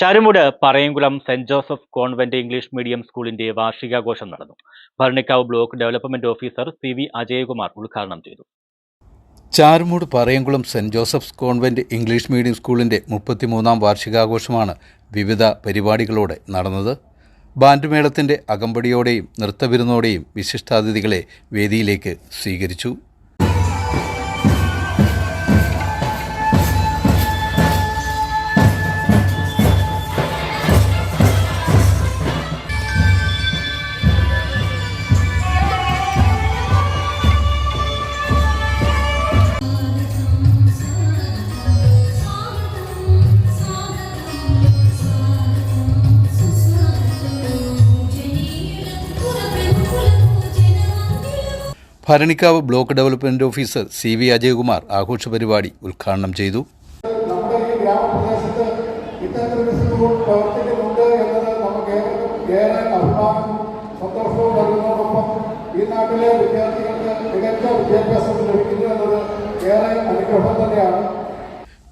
Charummoodu Parayamkulam saint Joseph convent English medium സ്കൂളിന്റെ വാർഷികാഘോഷം നടന്നു. Bharanikkavu block development officer C V Ajayakumar ഉദ്ഘാടനം ചെയ്തു. Charummoodu Parayamkulam saint Joseph's convent English medium സ്കൂളിന്റെ മുപ്പത്തിമൂന്നാം വാർഷികാഘോഷമാണ് വിവിധ പരിപാടികളോടെ നടന്നത്. ബാൻഡ്മേളത്തിന്റെ അകമ്പടിയോടെയും നൃത്തവിരുന്നോടെയും വിശിഷ്ടാതിഥികളെ വേദിയിലേക്ക് സ്വീകരിച്ചു. Bharanikkavu block development officer C V Ajayakumar ആഘോഷ പരിപാടി ഉദ്ഘാടനം ചെയ്തു. നമ്മുടെ ഈ ഗ്രാമപ്രദേശത്ത് ഇത്തരത്തിലൊരു സ്കൂൾ പ്രവർത്തിക്കുന്നുണ്ട് എന്നത് നമുക്ക് ഏവർക്കും ഏറെ അഭിമാനവും സന്തോഷവും നൽകുന്നതോടൊപ്പം ഈ നാട്ടിലെ വിദ്യാർത്ഥികൾക്ക് മികച്ച വിദ്യാഭ്യാസം ലഭിക്കുന്നു എന്നത് ഏറെ അനുഗ്രഹം തന്നെയാണ്.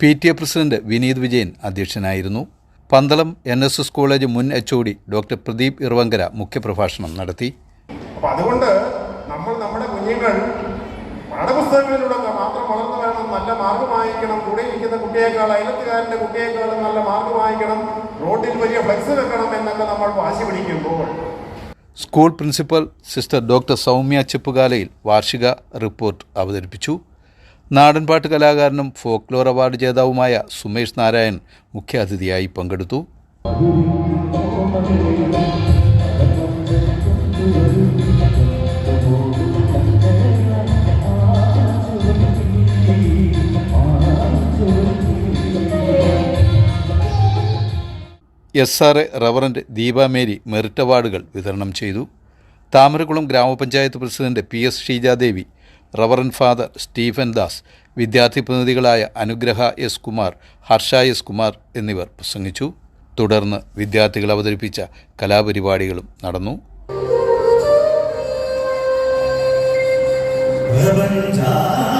P T A president Vineeth Vijayan അധ്യക്ഷനായിരുന്നു. Pandalam N S S college മുൻ H O D doctor Pradeep Iravankara മുഖ്യപ്രഭാഷണം നടത്തി. അപ്പൊ അതുകൊണ്ട് നമ്മൾ നമ്മുടെ കുഞ്ഞുങ്ങൾ പാഠപുസ്തകങ്ങളിലൂടെ മാത്രം വളർന്നു വരണം നല്ല മാർക്ക് വാങ്ങിക്കണം. കൂടെ ഇരിക്കുന്ന കുട്ടിയേക്കാൾ അയലത്തുകാരന്റെ കുട്ടിയേക്കാളും നല്ല മാർക്ക് വാങ്ങിക്കണം. റോഡിൽ വലിയ ഫ്ലെക്സ് വെക്കണം എന്നൊക്കെ നമ്മൾ വാശി പിടിക്കുമ്പോൾ. School principal sister doctor Soumya ചെപ്പുകാലയിൽ വാർഷിക റിപ്പോർട്ട് അവതരിപ്പിച്ചു. നാടൻപാട്ട് കലാകാരനും ഫോക്ലോർ അവാർഡ് ജേതാവുമായ സുമേഷ് നാരായൺ മുഖ്യാതിഥിയായി പങ്കെടുത്തു. S R A reverend Deepamary merit അവാർഡുകൾ വിതരണം ചെയ്തു. Thamarakulam gramapanchayat president P S Sheejadevi reverend father Stephen Das വിദ്യാർത്ഥി പ്രതിനിധികളായ അനുഗ്രഹ എസ് കുമാർ ഹർഷ എസ് കുമാർ എന്നിവർ പ്രസംഗിച്ചു. തുടർന്ന് വിദ്യാർത്ഥികൾ അവതരിപ്പിച്ച കലാപരിപാടികളും നടന്നു. പ്രപഞ്ചാത്മാവേ